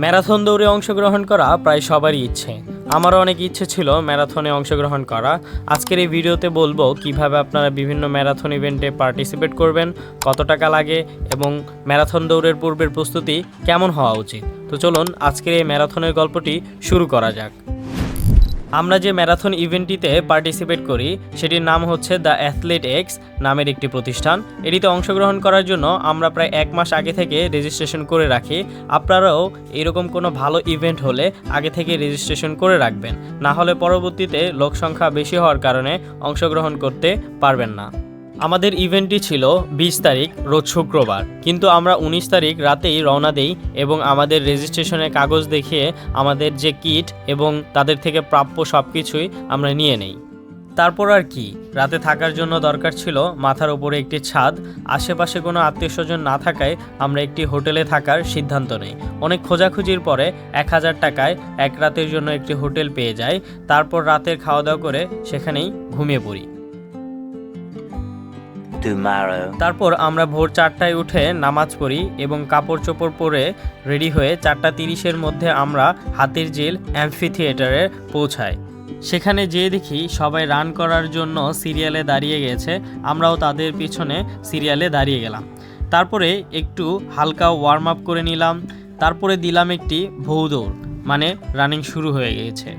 Marathon দৌড়ে অংশগ্রহণ করা প্রায় সবারই ইচ্ছে। আমারও অনেক ইচ্ছে ছিল ম্যারাথনে অংশগ্রহণ করা। আজকের এই ভিডিওতে বলব কীভাবে আপনারা বিভিন্ন ম্যারাথন ইভেন্টে পার্টিসিপেট করবেন, কত টাকা লাগে এবং ম্যারাথন দৌড়ের পূর্বের প্রস্তুতি কেমন হওয়া উচিত। তো চলুন আজকের এই ম্যারাথনের গল্পটি শুরু করা যাক। আমরা যে ম্যারাথন ইভেন্টটিতে পার্টিসিপেট করি, সেটির নাম হচ্ছে দ্য অ্যাথলেট এক্স নামের একটি প্রতিষ্ঠান। এটিতে অংশগ্রহণ করার জন্য আমরা প্রায় এক মাস আগে থেকে রেজিস্ট্রেশন করে রাখি। আপনারাও এরকম কোনো ভালো ইভেন্ট হলে আগে থেকে রেজিস্ট্রেশন করে রাখবেন। না হলে পরবর্তীতে লোক সংখ্যা বেশি হওয়ার কারণে অংশগ্রহণ করতে পারবেন না। আমাদের ইভেন্টটি ছিল বিশ তারিখ, রোজ শুক্রবার। কিন্তু আমরা উনিশ তারিখ রাতেই রওনা দেই এবং আমাদের রেজিস্ট্রেশনের কাগজ দেখিয়ে আমাদের যে কিট এবং তাদের থেকে প্রাপ্য সব কিছুই আমরা নিয়ে নেই। তারপর আর কি? রাতে থাকার জন্য দরকার ছিল মাথার ওপরে একটি ছাদ। আশেপাশে কোনো আত্মীয় স্বজন না থাকায় আমরা একটি হোটেলে থাকার সিদ্ধান্ত নেই। অনেক খোঁজাখুঁজির পরে এক হাজার টাকায় এক রাতের জন্য একটি হোটেল পেয়ে যাই। তারপর রাতের খাওয়া দাওয়া করে সেখানেই ঘুমিয়ে পড়ি। তারপর আমরা ভোর চারটায় উঠে নামাজ পড়ি এবং কাপড় চোপড় পরে রেডি হয়ে চারটা তিরিশের মধ্যে আমরা হাতির ঝিল অ্যাম্ফি থিয়েটারে পৌঁছাই। সেখানে যেয়ে দেখি সবাই রান করার জন্য সিরিয়ালে দাঁড়িয়ে গেছে, আমরাও তাদের পিছনে সিরিয়ালে দাঁড়িয়ে গেলাম। তারপরে একটু হালকা ওয়ার্ম আপ করে নিলাম, তারপরে দিলাম একটি ভৌ দৌড় মানে রানিং শুরু হয়ে গিয়েছে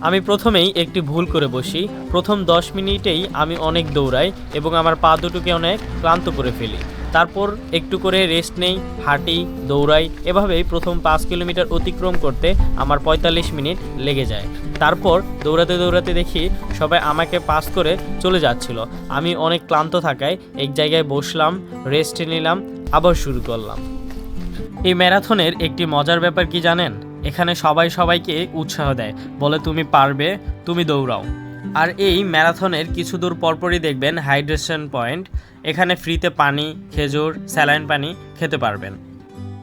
আমি প্রথমেই একটি ভুল করে বসি। প্রথম দশ মিনিটেই আমি অনেক দৌড়াই এবং আমার পা দুটোকে অনেক ক্লান্ত করে ফেলি। তারপর একটু করে রেস্ট নেই, হাঁটি, দৌড়াই, এভাবেই প্রথম পাঁচ কিলোমিটার অতিক্রম করতে আমার পঁয়তাল্লিশ মিনিট লেগে যায়। তারপর দৌড়াতে দৌড়াতে দেখি সবাই আমাকে পাস করে চলে যাচ্ছিল। আমি অনেক ক্লান্ত থাকায় এক জায়গায় বসলাম, রেস্ট নিলাম, আবার শুরু করলাম। এই ম্যারাথনের একটি মজার ব্যাপার কি জানেন? এখানে সবাই সবাইকে উৎসাহ দেয়, বলে তুমি পারবে, তুমি দৌড়াও। আর এই ম্যারাথনের কিছু দূর পরপরই দেখবেন হাইড্রেশন পয়েন্ট। এখানে ফ্রিতে পানি, খেজুর, স্যালাইন পানি খেতে পারবেন।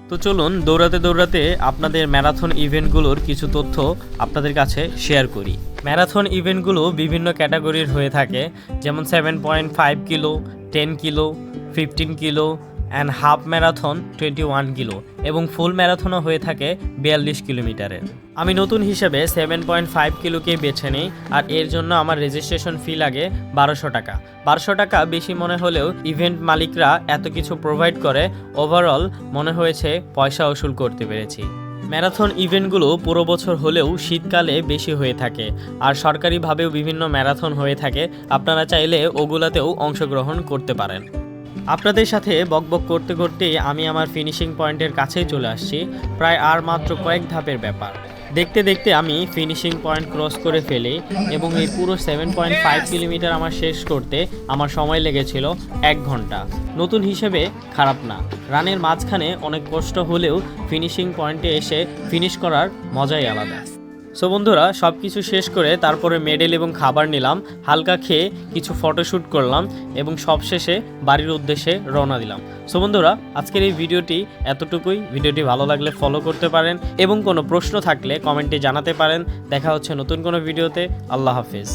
তো চলুন দৌড়াতে দৌড়াতে আপনাদের ম্যারাথন ইভেন্টগুলোর কিছু তথ্য আপনাদের কাছে শেয়ার করি। ম্যারাথন ইভেন্টগুলো বিভিন্ন ক্যাটাগরির হয়ে থাকে, যেমন seven point five kilo ten kilo fifteen kilo and half marathon twenty one kilo এবং ফুল ম্যারাথনও হয়ে থাকে বিয়াল্লিশ কিলোমিটারের আমি নতুন হিসেবে সেভেন পয়েন্ট ফাইভ কিলোকে বেছে নিই আর এর জন্য আমার রেজিস্ট্রেশন ফি লাগে বারোশো টাকা। বারোশো টাকা বেশি মনে হলেও ইভেন্ট মালিকরা এত কিছু প্রোভাইড করে ওভারঅল মনে হয়েছে পয়সা উসুল করতে পেরেছি। ম্যারাথন ইভেন্টগুলো পুরো বছর হলেও শীতকালে বেশি হয়ে থাকে আর সরকারিভাবেও বিভিন্ন ম্যারাথন হয়ে থাকে। আপনারা চাইলে ওগুলাতেও অংশগ্রহণ করতে পারেন। আপনাদের সাথে বকবক করতে করতে আমি আমার ফিনিশিং পয়েন্টের কাছেই চলে আসছি প্রায় আর মাত্র কয়েক ধাপের ব্যাপার। দেখতে দেখতে আমি ফিনিশিং পয়েন্ট ক্রস করে ফেলি এবং এই পুরো সেভেন পয়েন্ট ফাইভ কিলোমিটার আমার শেষ করতে আমার সময় লেগেছিল এক ঘণ্টা। নতুন হিসেবে খারাপ না। রানের মাঝখানে অনেক কষ্ট হলেও ফিনিশিং পয়েন্টে এসে ফিনিশ করার মজাই আলাদা। সো বন্ধুরা সব কিছু শেষ করে তারপরে মেডেল এবং খাবার নিলাম, হালকা খেয়ে কিছু ফটোশ্যুট করলাম এবং সব শেষে বাড়ির উদ্দেশ্যে রওনা দিলাম। সো বন্ধুরা, আজকের এই ভিডিওটি এতটুকুই। ভিডিওটি ভালো লাগলে ফলো করতে পারেন এবং কোনো প্রশ্ন থাকলে কমেন্টে জানাতে পারেন। দেখা হচ্ছে নতুন কোনো ভিডিওতে। আল্লাহ হাফেজ।